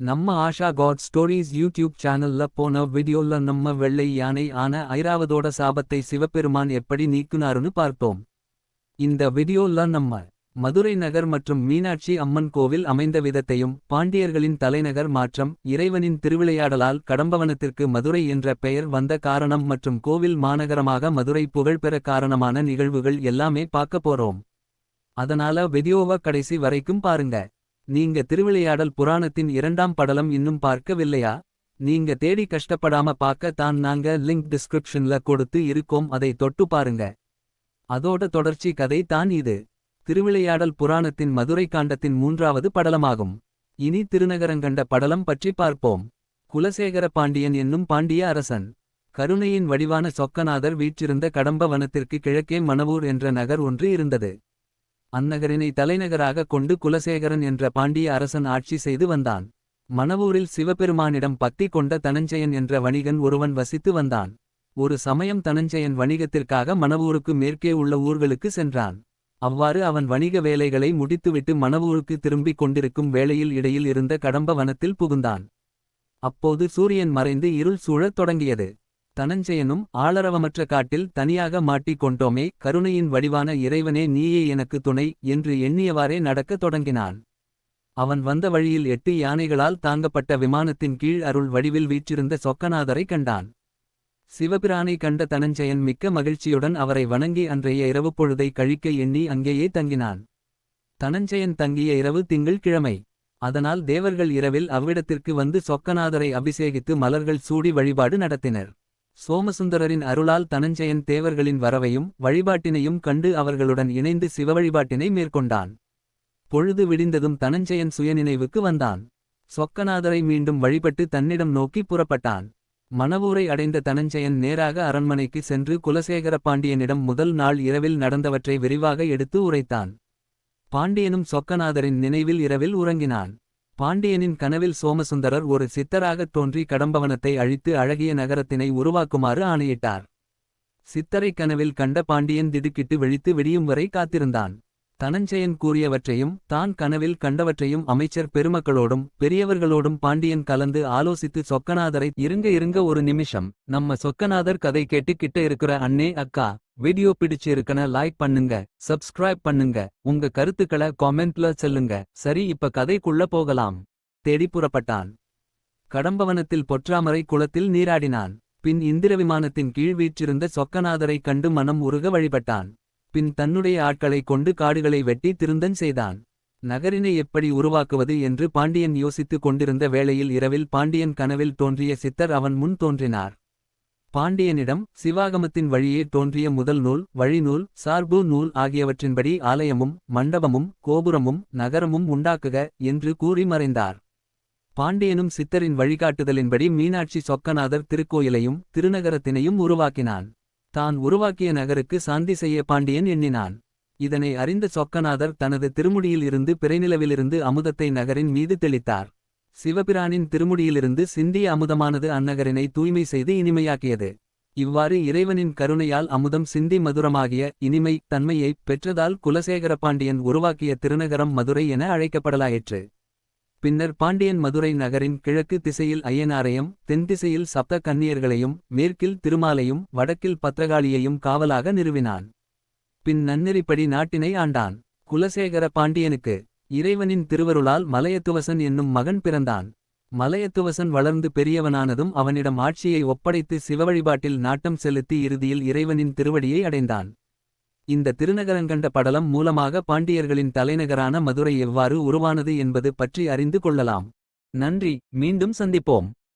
நம்ம Asha God stories YouTube சேனல்ல போன வீடியோல நம்ம வெள்ளை யானை ஆன ஐராவதோட சாபத்தை சிவபெருமான் எப்படி நீக்குனாருன்னு பார்த்தோம். இந்த வீடியோல நம்ம மதுரை நகர் மற்றும் மீனாட்சி அம்மன் கோவில் அமைந்த விதத்தையும் பாண்டியர்களின் தலைநகர் மாற்றம் இறைவனின் திருவிளையாடலால் கடம்பவனத்திற்கு மதுரை என்ற பெயர் வந்த காரணம் மற்றும் கோவில் மாநகரமாக மதுரை புகழ்பெற காரணமான நிகழ்வுகள் எல்லாமே பார்க்க போறோம். அதனால வீடியோவை கடைசி வரைக்கும் பாருங்க. நீங்க திருவிளையாடல் புராணத்தின் இரண்டாம் படலம் இன்னும் பார்க்கவில்லையா? நீங்க தேடி கஷ்டப்படாம பார்க்க தான் நாங்க லிங்க் டிஸ்கிரிப்ஷன்ல கொடுத்து இருக்கோம் அதை தொட்டு பாருங்க. அதோட தொடர்ச்சி கதை தான் இது. திருவிளையாடல் புராணத்தின் மதுரை காண்டத்தின் மூன்றாவது படலமாகும். இனி திருநகரங்கண்ட படலம் பற்றி பார்ப்போம். குலசேகர பாண்டியன் என்னும் பாண்டிய அரசன். கருணையின் வடிவான சொக்கநாதர் வீற்றிருந்த கடம்ப வனத்திற்கு கிழக்கே மணவூர் என்ற நகர் ஒன்று இருந்தது. அந்நகரினை தலைநகராக கொண்டு குலசேகரன் என்ற பாண்டிய அரசன் ஆட்சி செய்து வந்தான். மணவூரில் சிவபெருமானிடம் பக்தி கொண்ட தனஞ்சயன் என்ற வணிகன் ஒருவன் வசித்து வந்தான். ஒரு சமயம் தனஞ்சயன் வணிகத்திற்காக மணவூருக்கு மேற்கே உள்ள ஊர்களுக்கு சென்றான். அவ்வாறு அவன் வணிக வேலைகளை முடித்துவிட்டு மணவூருக்கு திரும்பிக் கொண்டிருக்கும் வேளையில் இடையில் இருந்த கடம்ப வனத்தில் புகுந்தான். அப்போது சூரியன் மறைந்து இருள் சூழத் தொடங்கியது. தனஞ்சயனும் ஆளரவமற்ற காட்டில் தனியாக மாட்டிக் கொண்டோமே கருணையின் வடிவான இறைவனே நீயே எனக்கு துணை என்று எண்ணியவாறே நடக்கத் தொடங்கினான். அவன் வந்த வழியில் எட்டு யானைகளால் தாங்கப்பட்ட விமானத்தின் கீழ் அருள் வடிவில் வீற்றிருந்த சொக்கநாதரை கண்டான். சிவபிரானை கண்ட தனஞ்சயன் மிக்க மகிழ்ச்சியுடன் அவரை வணங்கி அன்றைய இரவு பொழுதை கழிக்க எண்ணி அங்கேயே தங்கினான். தனஞ்சயன் தங்கிய இரவு திங்கள் கிழமை அதனால் தேவர்கள் இரவில் அவ்விடத்திற்கு வந்து சொக்கநாதரை அபிஷேகித்து மலர்கள் சூடி வழிபாடு நடத்தினர். சோமசுந்தரரின் அருளால் தனஞ்சயன் தேவர்களின் வரவையும் வழிபாட்டினையும் கண்டு அவர்களுடன் இணைந்து சிவ வழிபாட்டினை மேற்கொண்டான். பொழுது விடிந்ததும் தனஞ்சயன் சுயநினைவுக்கு வந்தான். சொக்கநாதரை மீண்டும் வழிபட்டு தன்னிடம் நோக்கி புறப்பட்டான். மணவூரை அடைந்த தனஞ்சயன் நேராக அரண்மனைக்கு சென்று குலசேகர பாண்டியனிடம் முதல் நாள் இரவில் நடந்தவற்றை விரிவாக எடுத்து உரைத்தான். பாண்டியனும் சொக்கநாதரின் நினைவில் இரவில் உறங்கினான். பாண்டியனின் கனவில் சோமசுந்தரர் ஒரு சித்தராகத் தோன்றி கடம்பவனத்தை அழித்து அழகிய நகரத்தினை உருவாக்குமாறு ஆணையிட்டார். சித்தரை கனவில் கண்ட பாண்டியன் திடுக்கிட்டு விழித்து விடியும் வரை காத்திருந்தான். தனஞ்சயன் கூறியவற்றையும் தான் கனவில் கண்டவற்றையும் அமைச்சர் பெருமக்களோடும் பெரியவர்களோடும் பாண்டியன் கலந்து ஆலோசித்து சொக்கநாதரை இருங்க இருங்க ஒரு நிமிஷம். நம்ம சொக்கநாதர் கதை கேட்டு கிட்ட இருக்கிற அண்ணே அக்கா. வீடியோ பிடிச்சு இருக்கன லைக் பண்ணுங்க சப்ஸ்கிரைப் பண்ணுங்க உங்க கருத்துக்களை காமெண்ட்ல சொல்லுங்க. சரி இப்ப கதைக்குள்ள போகலாம். தேடி புறப்பட்டான். கடம்பவனத்தில் பொற்றாமரை குளத்தில் நீராடினான். பின் இந்திர விமானத்தின் கீழ் வீற்றிருந்த சொக்கநாதரை கண்டு மனம் உருக வழிபட்டான். பின் தன்னுடைய ஆட்களை கொண்டு காடுகளை வெட்டி திருந்தன் செய்தான். நகரினை எப்படி உருவாக்குவது என்று பாண்டியன் யோசித்துக் கொண்டிருந்த வேளையில் இரவில் பாண்டியன் கனவில் தோன்றிய சித்தர் அவன் முன் தோன்றினார். பாண்டியனிடம் சிவாகமத்தின் வழியே தோன்றிய முதல் நூல் வழிநூல் சார்பு நூல் ஆகியவற்றின்படி ஆலயமும் மண்டபமும் கோபுரமும் நகரமும் உண்டாக்குக என்று கூறி மறைந்தார். பாண்டியனும் சித்தரின் வழிகாட்டுதலின்படி மீனாட்சி சொக்கநாதர் திருக்கோயிலையும் திருநகரத்தினையும் உருவாக்கினான். தான் உருவாக்கிய நகருக்கு சாந்தி செய்ய பாண்டியன் எண்ணினான். இதனை அறிந்த சொக்கநாதர் தனது திருமுடியில் இருந்து பிறைநிலவிலிருந்து அமுதத்தை நகரின் மீது தெளித்தார். சிவபிரானின் திருமுடியிலிருந்து சிந்திய அமுதமானது அந்நகரினை தூய்மை செய்து இனிமையாக்கியது. இவ்வாறு இறைவனின் கருணையால் அமுதம் சிந்தி மதுரமாகிய இனிமை தன்மையைப் பெற்றதால் குலசேகர பாண்டியன் உருவாக்கிய திருநகரம் மதுரை என அழைக்கப்படலாயிற்று. பின்னர் பாண்டியன் மதுரை நகரின் கிழக்கு திசையில் ஐயனாரையும் தென் திசையில் சப்த கன்னியர்களையும் மேற்கில் திருமாலையும் வடக்கில் பத்திரகாளியையும் காவலாக நிறுவினான். பின் நன்னெறிப்படி நாட்டினை ஆண்டான். குலசேகர பாண்டியனுக்கு இறைவனின் திருவருளால் மலையத்துவசன் என்னும் மகன் பிறந்தான். மலையத்துவசன் வளர்ந்து பெரியவனானதும் அவனிடம் ஆட்சியை ஒப்படைத்து சிவவழிபாட்டில் நாட்டம் செலுத்தி இறுதியில் இறைவனின் திருவடியை அடைந்தான். இந்த திருநகரங்கண்ட படலம் மூலமாக பாண்டியர்களின் தலைநகரான மதுரை எவ்வாறு உருவானது என்பது பற்றி அறிந்து கொள்ளலாம். நன்றி மீண்டும் சந்திப்போம்.